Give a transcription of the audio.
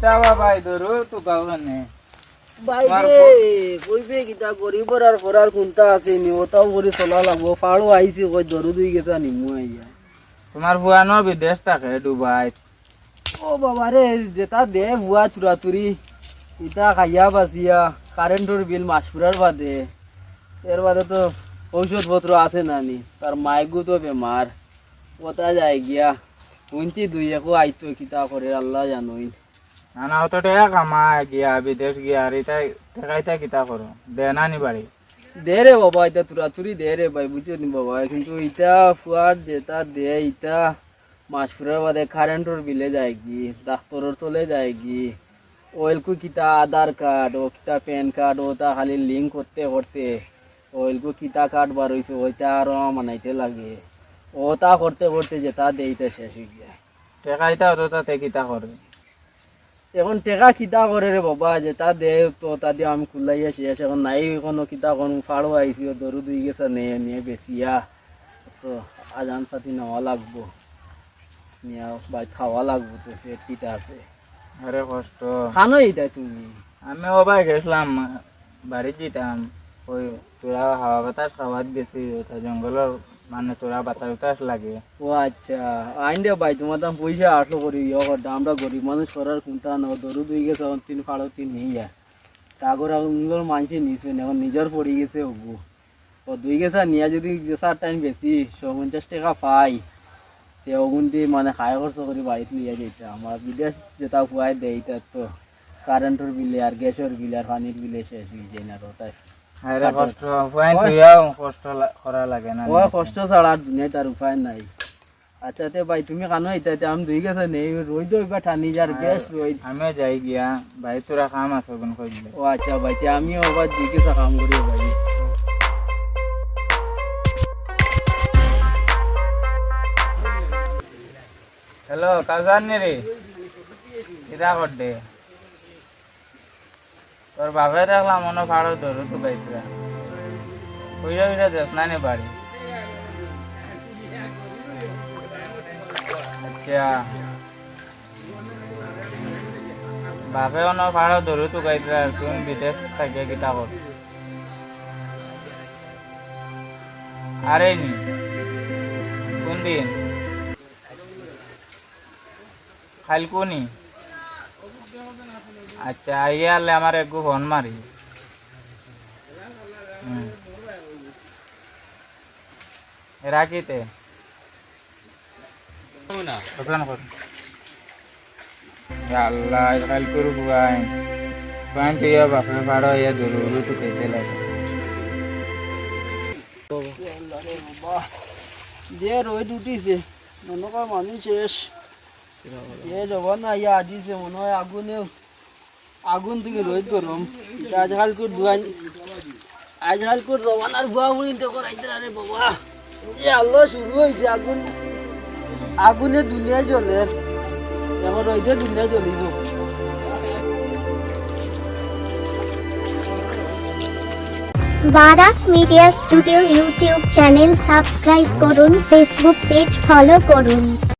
কিতাবা ভাই ধরো একটু গাও না বাইরে কইবে কিটা গরিবর আর ঘোড়ার গুন্ডা আছে নি ওটাও করে চলা লাগবো ফাড়ো আইছে কই ধরু দুই গেছা নিমু আইয়া। তোমার ভুয়ানো বিদেশ থাকে ডুবাই ও বাবা রে যেটা দে ভুয়া চুরাচুরি ইটা খাইয়া বাঁচিয়া কারেন্টর বিল মাস ফুরার বাদে। এর বাদে তো ঔষধপত্র আছে নানি তার মাইগু তো বেমার ওটা যায় গিয়া শুনছি দুই একো আইতো কিতা করে আল্লাহ জানোই নানা হতো টাকা কামা গিয়া বিদেশ গিয়া আর এটা কিতা করো দে না নি বাড়ি দে রে বাবা এটা চুরাচুরি দে রে ভাই বুঝছ নি বাবা। কিন্তু ইটা ফুয়ার যেটা দে ইটা মাস ফুরার বাদে কারেন্টর বিলে যায় কি ডাক্তরের চলে যায় কি। ওয়েলকু কিতা আধার কার্ড ও কিতা প্যান কার্ড ওটা খালি লিঙ্ক করতে করতে ওয়েলকু কিতা কার্ড বার হয়েছে ওইটা আরও মানাইতে লাগে। ওটা করতে করতে যেটা দেইতে শেষ হয়ে যায় টেকাইতা হতো তাতে কিতা করে এখন টেকা কিতা করে রে বাবা যেটা দে তো তা দিয়ে আমি খুলাইয়া শেষ এখন নাই কোনো কিতা কোনো ফাড়ো আইসি দরু দুই গেছে নিয়ে নিয়ে বেশিয়া তো আজান পাতি নেওয়া লাগবো। নিয়ে বাই খাওয়া লাগবো তো পেট কিটা আছে। আরে কষ্ট। খানো এইটা তুমি? আমি ওবাই গেছিলাম বাড়ি যেতাম ওই তোরা হাওয়া বাতাস খাওয়াত গেছি ওটা জঙ্গলের মানে তোরা বাতাস বাতাস লাগে। ও আচ্ছা আইন দে ভাই, তোমার দাম পয়সা আটলো করি ইয়ে করতাম আমরা গরিব মানুষ করার কোনটা না দরু দুই গেছে তিন ফাড়ো তিন নিয়ে তাগর আগুনগুলোর মানুষে নিছে এখন নিজের পড়ে গেছে হবু। ও দুই গেছা নিয়ে যদি গেছার টাইম বেশি পঞ্চাশ টাকা পাই। তে ওগুন দিয়ে মানে খায় খরচ করে বাড়িতে লিয়ে যেতে আমার বিদেশ যেটা পুয়াই দেয় এটা তো কারেন্টের বিলে আর গ্যাসের বিলে আর পানির বিলে শেষ হয়ে যায় না আরে কষ্ট ছাড়া দুনিয়ায় তার উপায় নাই। আচ্ছা তে ভাই তুমি কানো এটা আমি দুই গেছে নেই রই তো এবার ঠানি যার গ্যাস রই আমিও যাই গিয়া। ভাই তোরা কাম আছে কোন কই ও আচ্ছা ভাই তে আমিও আবার দুই গেছে কাম করি ভাই। হ্যালো কাজান রে কিরা করতে তোর বাপে দেখলাম মনে ভাড়ো ধরো তো বাইকরা কইরা কইরা যাস না বাড়ি। আচ্ছা। বাপে অন ভাড়া ধরো তো গাইতরা তুমি বিদেশ থাকে কিতা কর আরে নি কোন দিন খালকুনি আচ্ছা আইয়ালে আমার একটু ফোন মারি। রাখিতে। আল্লাহ খাল করু বুয়াই বুয়াই তো ইয়া বাপরে ভাড়া ইয়া জরুরি তো খেতে লাগে যে রই উঠিছে। মনে কর মানুষ শেষ। এ আগুন দুনিয়া জ্বলে রইতে দুনিয়া জ্বলিব Barak media studio YouTube channel subscribe করুন ফেসবুক পেজ ফলো করুন